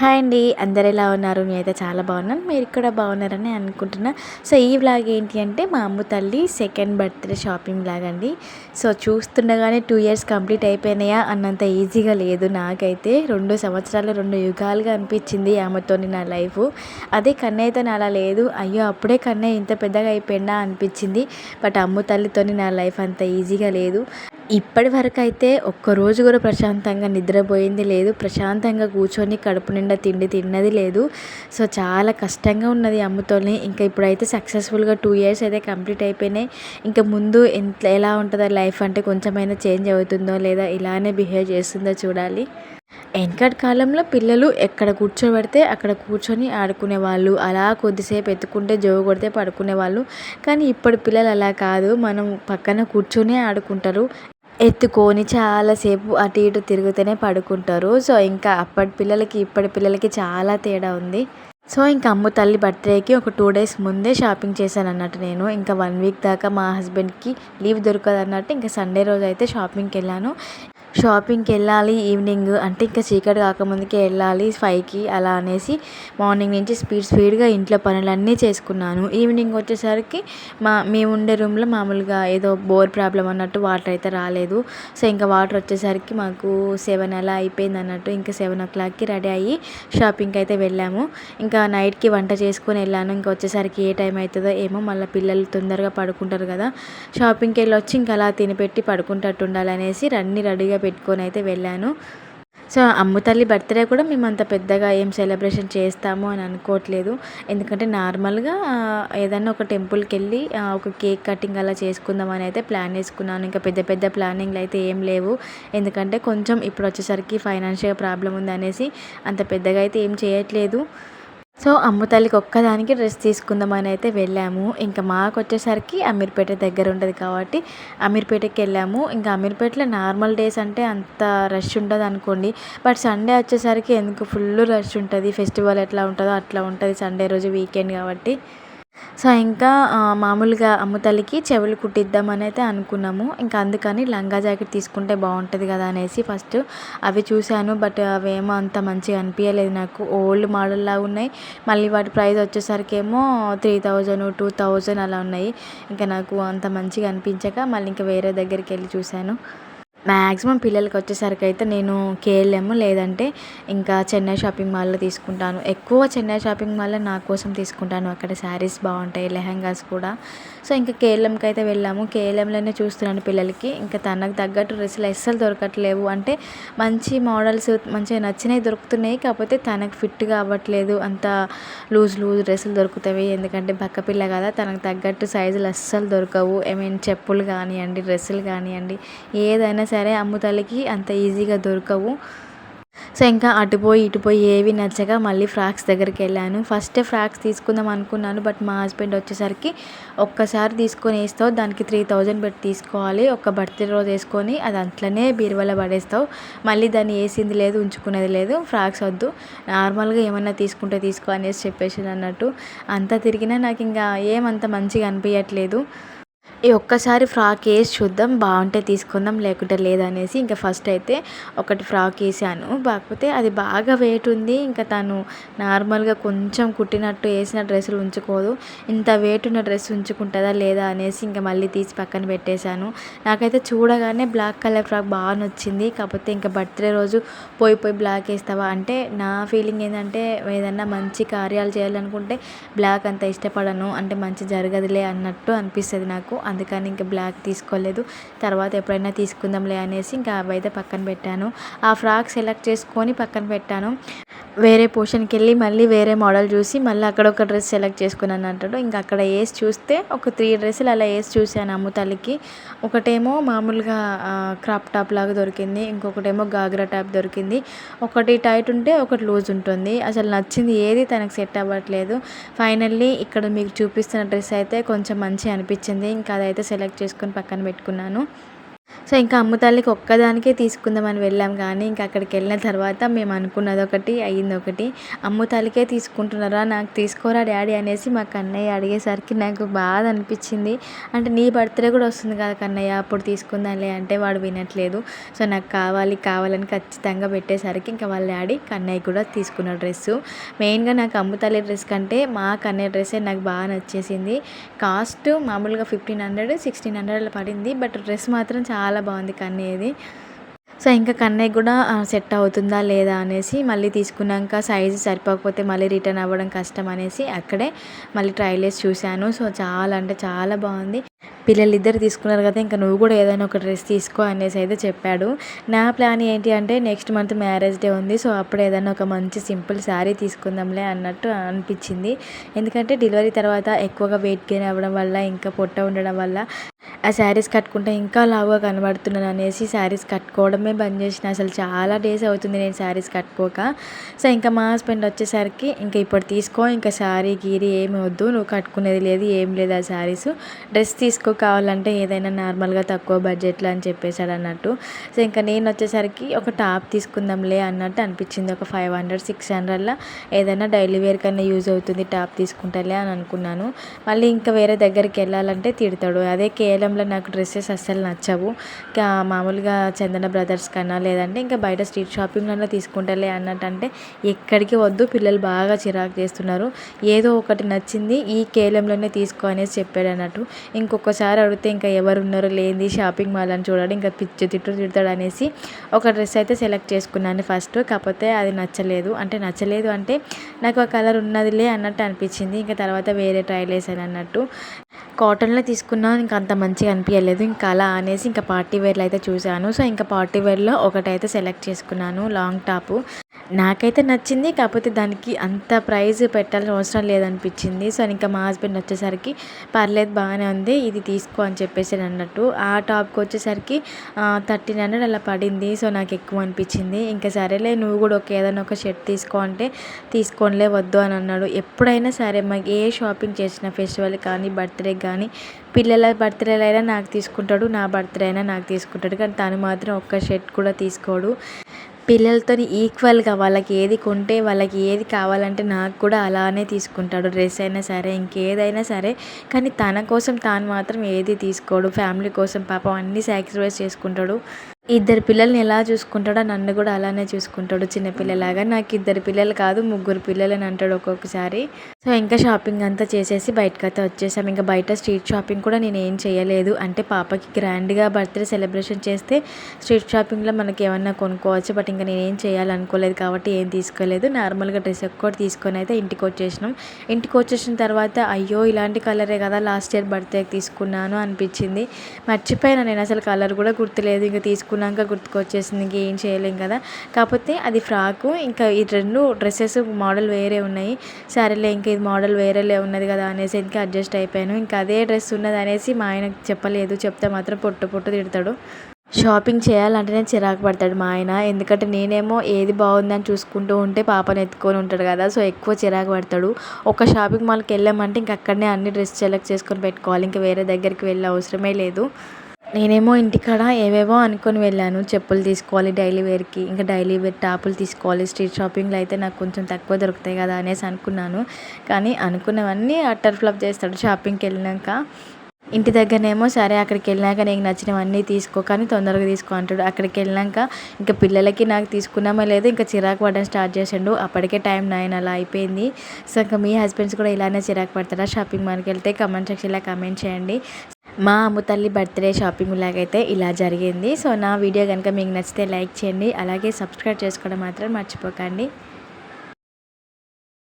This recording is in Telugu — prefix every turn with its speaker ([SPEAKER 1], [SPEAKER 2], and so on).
[SPEAKER 1] హాయ్ అండి. అందరు ఎలా ఉన్నారు? నేనైతే చాలా బాగున్నాను మీరు కూడా బాగున్నారని అనుకుంటున్నా. సో ఈ వ్లాగ్ ఏంటి అంటే మా అమ్మ తల్లి సెకండ్ బర్త్డే షాపింగ్ వ్లాగ్ అండి. సో చూస్తుండగానే టూ ఇయర్స్ కంప్లీట్ అయిపోయినాయా? అన్నంత ఈజీగా లేదు నాకైతే. రెండు సంవత్సరాలు రెండు యుగాలుగా అనిపించింది ఆమెతో నా లైఫ్. అదే కన్నయ్యతో అలా లేదు. అయ్యో అప్పుడే కన్నయ్య ఇంత పెద్దగా అయిపోయినా అనిపించింది. బట్ అమ్మ తల్లితో నా లైఫ్ అంత ఈజీగా లేదు. ఇప్పటి వరకు అయితే ఒక్కరోజు కూడా ప్రశాంతంగా నిద్రపోయింది లేదు. ప్రశాంతంగా కూర్చొని కడుపు నిండా తిండి తిన్నది లేదు. సో చాలా కష్టంగా ఉన్నది అమ్ముతోని ఇంకా ఇప్పుడైతే సక్సెస్ఫుల్గా టూ ఇయర్స్ అయితే కంప్లీట్ అయిపోయినాయి. ఇంకా ముందు ఎంత ఎలా ఉంటుందో లైఫ్ అంటే కొంచెమైనా చేంజ్ అవుతుందో లేదా ఇలానే బిహేవ్ చేస్తుందో చూడాలి. వెనకటి కాలంలో పిల్లలు ఎక్కడ కూర్చోబెడితే అక్కడ కూర్చొని ఆడుకునేవాళ్ళు అలా కొద్దిసేపు ఎత్తుకుంటే జోగు కొడితే పడుకునేవాళ్ళు కానీ ఇప్పుడు పిల్లలు అలా కాదు. మనం పక్కన కూర్చొని ఆడుకుంటారు. ఎత్తుకొని చాలాసేపు అటు ఇటు తిరుగుతూనే పడుకుంటారు. సో ఇంకా అప్పటి పిల్లలకి ఇప్పటి పిల్లలకి చాలా తేడా ఉంది. సో ఇంకా అమ్మ తల్లి బర్త్డేకి ఒక టూ డేస్ ముందే షాపింగ్ చేశాను అన్నట్టు నేను. ఇంకా వన్ వీక్ దాకా మా హస్బెండ్కి లీవ్ దొరకదు అన్నట్టు ఇంకా సండే రోజు అయితే షాపింగ్కి వెళ్ళాను. షాపింగ్కి వెళ్ళాలి ఈవినింగ్ అంటే ఇంకా చీకటి కాకముందుకే వెళ్ళాలి ఫైవ్కి అలా అనేసి మార్నింగ్ నుంచి స్పీడ్ స్పీడ్గా ఇంట్లో పనులన్నీ చేసుకున్నాను. ఈవినింగ్ వచ్చేసరికి మా మేము ఉండే రూమ్లో మామూలుగా ఏదో బోర్ ప్రాబ్లం అన్నట్టు వాటర్ అయితే రాలేదు. సో ఇంకా వాటర్ వచ్చేసరికి మాకు సెవెన్ అలా అయిపోయింది అన్నట్టు ఇంకా సెవెన్ ఓ క్లాక్కి రెడీ అయ్యి షాపింగ్కి అయితే వెళ్ళాము. ఇంకా నైట్కి వంట చేసుకొని వెళ్ళాను. ఇంకా వచ్చేసరికి ఏ టైం అవుతుందో ఏమో మళ్ళీ పిల్లలు తొందరగా పడుకుంటారు కదా. షాపింగ్కి వెళ్ళి వచ్చి ఇంకా అలా తినిపెట్టి పడుకుంటట్టు ఉండాలనేసి అన్నీ రెడీగా పెట్టుకొని అయితే వెళ్ళాను. సో అమ్మ తల్లి బర్త్డే కూడా మేము అంత పెద్దగా ఏం సెలబ్రేషన్ చేస్తాము అని అనుకోవట్లేదు. ఎందుకంటే నార్మల్గా ఏదైనా ఒక టెంపుల్కి వెళ్ళి ఒక కేక్ కటింగ్ అలా చేసుకుందాం అని అయితే ప్లాన్ వేసుకున్నాను ఇంకా పెద్ద పెద్ద ప్లానింగ్లు అయితే ఏం లేవు. ఎందుకంటే కొంచెం ఇప్పుడు వచ్చేసరికి ఫైనాన్షియల్ ప్రాబ్లం ఉంది అనేసి అంత పెద్దగా అయితే ఏం చేయట్లేదు. సో అమ్మ తల్లికి ఒక్కదానికి డ్రెస్ తీసుకుందామని అయితే వెళ్ళాము. ఇంకా మాకు వచ్చేసరికి అమీర్పేట దగ్గర ఉంటుంది కాబట్టి అమీర్పేటకి వెళ్ళాము. ఇంకా అమీర్పేటలో నార్మల్ డేస్ అంటే అంత రష్ ఉంటుంది అనుకోండి. బట్ సండే వచ్చేసరికి ఎందుకు ఫుల్ రష్ ఉంటుంది. ఫెస్టివల్ ఎట్లా ఉంటుందో అట్లా ఉంటుంది. సండే రోజు వీకెండ్ కాబట్టి. సో ఇంకా మామూలుగా అమ్మతల్లికి చెవులు కుట్టిద్దామని అయితే అనుకున్నాము. ఇంకా అందుకని లంగా జాకెట్ తీసుకుంటే బాగుంటుంది కదా అనేసి ఫస్ట్ అవి చూశాను. బట్ అవేమో అంత మంచిగా అనిపించలేదు నాకు. ఓల్డ్ మోడల్లా ఉన్నాయి. మళ్ళీ వాటి ప్రైస్ వచ్చేసరికి ఏమో త్రీ థౌజండ్ టూ థౌజండ్ అలా ఉన్నాయి. ఇంకా నాకు అంత మంచిగా అనిపించక మళ్ళీ ఇంకా వేరే దగ్గరికి వెళ్ళి చూశాను. మ్యాక్సిమం పిల్లలకి వచ్చేసరికి అయితే నేను కేఎల్ఎం లేదంటే ఇంకా చెన్నై షాపింగ్ మాల్లో తీసుకుంటాను. ఎక్కువ చెన్నై షాపింగ్ మాల్లో నా కోసం తీసుకుంటాను. అక్కడ శారీస్ బాగుంటాయి లెహంగాస్ కూడా. సో ఇంకా కేఎల్ఎంకి అయితే వెళ్ళాము. కేఎల్ఎంలోనే చూస్తున్నాను పిల్లలకి. ఇంకా తనకు తగ్గట్టు డ్రెస్సులు అస్సలు దొరకట్లేవు. అంటే మంచి మోడల్స్ మంచిగా నచ్చినవి దొరుకుతున్నాయి. కాకపోతే తనకు ఫిట్ కావట్లేదు అంత లూజ్ లూజ్ డ్రెస్సులు దొరుకుతాయి. ఎందుకంటే బక్క పిల్ల కదా. తనకు తగ్గట్టు సైజులు అస్సలు దొరకవు. ఐ మీన్ చెప్పులు కానివ్వండి డ్రెస్సులు కానివ్వండి ఏదైనా సరే అమ్ముతలకి అంత ఈజీగా దొరకవు. సో ఇంకా అటుపోయి ఇటుపోయి ఏవి నచ్చక మళ్ళీ ఫ్రాక్స్ దగ్గరికి వెళ్ళాను. ఫస్ట్ ఫ్రాక్స్ తీసుకుందాం అనుకున్నాను బట్ మా హస్బెండ్ వచ్చేసరికి ఒక్కసారి తీసుకొని వేస్తావు దానికి త్రీ థౌజండ్ పెట్టి తీసుకోవాలి. ఒక బర్త్డే రోజు వేసుకొని అది అట్లనే బీరువాలో పడేస్తావు. మళ్ళీ దాన్ని వేసింది లేదు ఉంచుకునేది లేదు ఫ్రాక్స్ వద్దు. నార్మల్గా ఏమన్నా తీసుకుంటే తీసుకో అనేసి చెప్పేసి అన్నట్టు. అంతా తిరిగినా నాకు ఇంకా ఏమంత మంచిగా అనిపించట్లేదు. ఈ ఒక్కసారి ఫ్రాక్ వేసి చూద్దాం బాగుంటే తీసుకుందాం లేకుంటే లేదనేసి ఇంకా ఫస్ట్ అయితే ఒకటి ఫ్రాక్ వేసాను. కాకపోతే అది బాగా వెయిట్ ఉంది ఇంకా తను నార్మల్గా కొంచెం కుట్టినట్టు వేసిన డ్రెస్సులు ఉంచుకోదు. ఇంత వెయిట్ ఉన్న డ్రెస్ ఉంచుకుంటుందా లేదా అనేసి ఇంకా మళ్ళీ తీసి పక్కన పెట్టేశాను. నాకైతే చూడగానే బ్లాక్ కలర్ ఫ్రాక్ బాగా నచ్చింది. కాకపోతే ఇంకా బర్త్డే రోజు పోయి పోయి బ్లాక్ వేస్తావా అంటే నా ఫీలింగ్ ఏంటంటే ఏదన్నా మంచి కార్యాలు చేయాలనుకుంటే బ్లాక్ అంత ఇష్టపడను అంటే మంచి జరగదులే అన్నట్టు అనిపిస్తుంది నాకు. అందుకని ఇంకా బ్లాక్ తీసుకోలేదు. తర్వాత ఎప్పుడైనా తీసుకుందాంలే అనేసి ఇంకా అవి అయితే పక్కన పెట్టాను. ఆ ఫ్రాక్ సెలెక్ట్ చేసుకొని పక్కన పెట్టాను. వేరే పోర్షన్కి వెళ్ళి మళ్ళీ వేరే మోడల్ చూసి మళ్ళీ అక్కడ ఒక డ్రెస్ సెలెక్ట్ చేసుకున్నాను అంటాడు. ఇంకా అక్కడ వేసి చూస్తే ఒక త్రీ డ్రెస్సులు అలా వేసి చూశాను అమ్ము తల్లికి. ఒకటేమో మామూలుగా క్రాప్ టాప్ లాగా దొరికింది. ఇంకొకటేమో గాగ్రా టాప్ దొరికింది. ఒకటి టైట్ ఉంటే ఒకటి లూజ్ ఉంటుంది. అసలు నచ్చింది ఏది తనకు సెట్ అవ్వట్లేదు. ఫైనల్లీ ఇక్కడ మీకు చూపిస్తున్న డ్రెస్ అయితే కొంచెం మంచి అనిపించింది. ఇంకా అదైతే సెలెక్ట్ చేసుకొని పక్కన పెట్టుకున్నాను. సో ఇంకా అమ్మ తల్లికి ఒక్కదానికే తీసుకుందామని వెళ్ళాం కానీ ఇంకా అక్కడికి వెళ్ళిన తర్వాత మేము అనుకున్నది ఒకటి అయ్యింది ఒకటి. అమ్మ తల్లికే తీసుకుంటున్నారా? నాకు తీసుకోరా డాడీ అనేసి మా కన్నయ్య అడిగేసరికి నాకు బాధ అనిపించింది. అంటే నీ బర్త్డే కూడా వస్తుంది కదా కన్నయ్య అప్పుడు తీసుకుందాంలే అంటే వాడు వినట్లేదు. సో నాకు కావాలి కావాలని ఖచ్చితంగా పెట్టేసరికి ఇంకా వాళ్ళ డాడీ కన్నయ్య కూడా తీసుకున్న డ్రెస్సు. మెయిన్గా నాకు అమ్మ తల్లి డ్రెస్ కంటే మా కన్నయ్య డ్రెస్సే నాకు బాగా నచ్చేసింది. కాస్ట్ మామూలుగా ఫిఫ్టీన్ హండ్రెడ్ సిక్స్టీన్ హండ్రెడ్ పడింది. బట్ డ్రెస్ మాత్రం చాలా చాలా బాగుంది కన్నయ్యది సో ఇంకా కన్నయ్య కూడా సెట్ అవుతుందా లేదా అనేసి మళ్ళీ తీసుకున్నాక సైజు సరిపోకపోతే మళ్ళీ రిటర్న్ అవ్వడం కష్టం అనేసి అక్కడే మళ్ళీ ట్రైల్ చేసి చూశాను. సో చాలా అంటే చాలా బాగుంది. పిల్లలు ఇద్దరు తీసుకున్నారు కదా ఇంకా నువ్వు కూడా ఏదైనా ఒక డ్రెస్ తీసుకో అనేసి అయితే చెప్పాడు. నా ప్లాన్ ఏంటి అంటే నెక్స్ట్ మంత్ మ్యారేజ్ డే ఉంది. సో అప్పుడు ఏదైనా ఒక మంచి సింపుల్ శారీ తీసుకుందాంలే అన్నట్టు అనిపించింది. ఎందుకంటే డెలివరీ తర్వాత ఎక్కువగా వెయిట్ గెయిన్ అవ్వడం వల్ల ఇంకా పొట్ట ఉండడం వల్ల ఆ శారీస్ కట్టుకుంటే ఇంకా లావుగా కనబడుతున్నాను అనేసి శారీస్ కట్టుకోవడమే బంద్ చేసిన. అసలు చాలా డేస్ అవుతుంది నేను శారీస్ కట్టుకోక. సో ఇంకా మా హస్బెండ్ వచ్చేసరికి ఇంకా ఇప్పుడు తీసుకో ఇంకా శారీ గీరి ఏమి వద్దు నువ్వు కట్టుకునేది లేదు ఏం లేదు ఆ శారీస్. డ్రెస్ తీసుకో కావాలంటే ఏదైనా నార్మల్గా తక్కువ బడ్జెట్లో అని చెప్పేశాడు అన్నట్టు. సో ఇంకా నేను వచ్చేసరికి ఒక టాప్ తీసుకుందాంలే అన్నట్టు అనిపించింది. ఒక ఫైవ్ హండ్రెడ్ సిక్స్ హండ్రెడ్లో ఏదైనా డైలీ వేర్ కన్నా యూజ్ అవుతుంది టాప్ తీసుకుంటాలే అని అనుకున్నాను. మళ్ళీ ఇంకా వేరే దగ్గరికి వెళ్ళాలంటే తిడతాడు. అదే కే ఐటెంలో నాకు డ్రెస్సెస్ అస్సలు నచ్చవు. ఇంకా మామూలుగా చందన బ్రదర్స్ కన్నా లేదంటే ఇంకా బయట స్ట్రీట్ షాపింగ్లో తీసుకుంటాలే అన్నట్టు అంటే ఎక్కడికి వద్దు పిల్లలు బాగా చిరాకు చేస్తున్నారు. ఏదో ఒకటి నచ్చింది ఈ కేలంలోనే తీసుకో అనేసి చెప్పాడు అన్నట్టు. ఇంకొకసారి అడిగితే ఇంకా ఎవరు ఉన్నారో లేని షాపింగ్ మాల్ అని చూడాలి ఇంకా పిచ్చి తిట్టు తిడతాడు అనేసి ఒక డ్రెస్ అయితే సెలెక్ట్ చేసుకున్నాను ఫస్ట్. కాకపోతే అది నచ్చలేదు. అంటే నచ్చలేదు అంటే నాకు ఆ కలర్ ఉన్నదిలే అన్నట్టు అనిపించింది. ఇంకా తర్వాత వేరే ట్రైల్ వేసాను అన్నట్టు. కాటన్లో తీసుకున్నా ఇంకా అంత మంచిగా అనిపించలేదు ఇంకా అలా అనేసి ఇంకా పార్టీ వేర్లో అయితే చూశాను. సో ఇంకా పార్టీ వేర్లో ఒకటైతే సెలెక్ట్ చేసుకున్నాను లాంగ్ టాపు. నాకైతే నచ్చింది కాకపోతే దానికి అంత ప్రైజ్ పెట్టాల్సిన అవసరం లేదనిపించింది. సో ఇంకా మా హస్బెండ్ వచ్చేసరికి పర్లేదు బాగానే ఉంది ఇది తీసుకో అని చెప్పేసి అన్నట్టు. ఆ టాప్కి వచ్చేసరికి థర్టీన్ హండ్రెడ్ అలా పడింది. సో నాకు ఎక్కువ అనిపించింది. ఇంకా సరేలే నువ్వు కూడా ఒక ఏదైనా ఒక షర్ట్ తీసుకో అంటే తీసుకోనిలే వద్దు అని అన్నాడు. ఎప్పుడైనా సరే మాకు ఏ షాపింగ్ చేసిన ఫెస్టివల్ కానీ బర్త్డే కానీ పిల్లల బర్త్డేలైనా అయినా నాకు తీసుకుంటాడు నా బర్త్డే అయినా నాకు తీసుకుంటాడు. కానీ తను మాత్రం ఒక్క షర్ట్ కూడా తీసుకోడు. పిల్లలతో ఈక్వల్గా వాళ్ళకి ఏది కొంటే వాళ్ళకి ఏది కావాలంటే నాకు కూడా అలానే తీసుకుంటాడు. డ్రెస్ అయినా సరే ఇంకేదైనా సరే. కానీ తన కోసం తాను మాత్రం ఏది తీసుకోడు. ఫ్యామిలీ కోసం పాపం అన్నీ సాక్రిఫైస్ చేసుకుంటాడు. ఇద్దరు పిల్లల్ని ఎలా చూసుకుంటాడో నన్ను కూడా అలానే చూసుకుంటాడు చిన్నపిల్లలాగా. నాకు ఇద్దరు పిల్లలు కాదు ముగ్గురు పిల్లలు అని అంటాడు ఒక్కొక్కసారి. సో ఇంకా షాపింగ్ అంతా చేసేసి బయటకు అయితే వచ్చేసాం. ఇంకా బయట స్ట్రీట్ షాపింగ్ కూడా నేను ఏం చేయలేదు. అంటే పాపకి గ్రాండ్గా బర్త్డే సెలబ్రేషన్ చేస్తే స్ట్రీట్ షాపింగ్లో మనకి ఏమన్నా కొనుక్కోవచ్చు. బట్ ఇంకా నేను ఏం చేయాలనుకోలేదు కాబట్టి ఏం తీసుకోలేదు. నార్మల్గా డ్రెస్ ఒక్కటి తీసుకొని అయితే ఇంటికి వచ్చేసినాం. ఇంటికి వచ్చేసిన తర్వాత అయ్యో ఇలాంటి కలరే కదా లాస్ట్ ఇయర్ బర్త్డేకి తీసుకున్నాను అనిపించింది. మర్చిపోయాను నేను అసలు కలర్ కూడా గుర్తులేదు. ఇంకా తీసుకున్నాను తీసుకున్నాక గుర్తుకొచ్చేసింది ఇంక ఏం చేయలేం కదా. కాకపోతే అది ఫ్రాకు ఇంకా ఈ రెండు డ్రెస్సెస్ మోడల్ వేరే ఉన్నాయి. సరేలే ఇంకా ఇది మోడల్ వేరేలే ఉన్నది కదా అనేసి ఇంకా అడ్జస్ట్ అయిపోయాను. ఇంకా అదే డ్రెస్ ఉన్నది అనేసి మా ఆయనకు చెప్పలేదు. చెప్తే మాత్రం పొట్టు పొట్టు తిడతాడు. షాపింగ్ చేయాలంటేనే చిరాకు పడతాడు మా ఆయన. ఎందుకంటే నేనేమో ఏది బాగుందని చూసుకుంటూ ఉంటే పాపను ఎత్తుకొని ఉంటాడు కదా. సో ఎక్కువ చిరాకు పడతాడు. ఒక షాపింగ్ మాల్కి వెళ్ళామంటే ఇంక అక్కడనే అన్ని డ్రెస్ సెలెక్ట్ చేసుకొని పెట్టుకోవాలి. ఇంకా వేరే దగ్గరికి వెళ్ళే అవసరమే లేదు. నేనేమో ఇంటికాడ ఏవేవో అనుకొని వెళ్ళాను. చెప్పులు తీసుకోవాలి డైలీ వేర్కి. ఇంకా డైలీ వేర్ టాపులు తీసుకోవాలి. స్ట్రీట్ షాపింగ్లో అయితే నాకు కొంచెం తక్కువ దొరుకుతాయి కదా అనేసి అనుకున్నాను. కానీ అనుకున్నవన్నీ అట్టర్ ఫ్లప్ చేస్తాడు షాపింగ్కి వెళ్ళినాక. ఇంటి దగ్గరనేమో సరే అక్కడికి వెళ్ళినాక నీకు నచ్చినవన్నీ తీసుకో కానీ తొందరగా తీసుకో అంటాడు. అక్కడికి వెళ్ళినాక ఇంకా పిల్లలకి నాకు తీసుకున్నామో లేదు ఇంకా చిరాకు పడడం స్టార్ట్ చేసిండు. అప్పటికే టైం నైన్ అలా అయిపోయింది. సో ఇంకా మీ హస్బెండ్స్ కూడా ఇలానే చిరాకు పడతారా షాపింగ్ మాల్కి వెళ్తే? కమెంట్ సెక్షన్లో కమెంట్ చేయండి. మా అమ్మ తల్లి బర్త్డే షాపింగ్ లాగైతే ఇలా జరిగింది. సో నా వీడియో కనుక మీకు నచ్చితే లైక్ చేయండి. అలాగే సబ్స్క్రైబ్ చేసుకోవడం మాత్రం మర్చిపోకండి.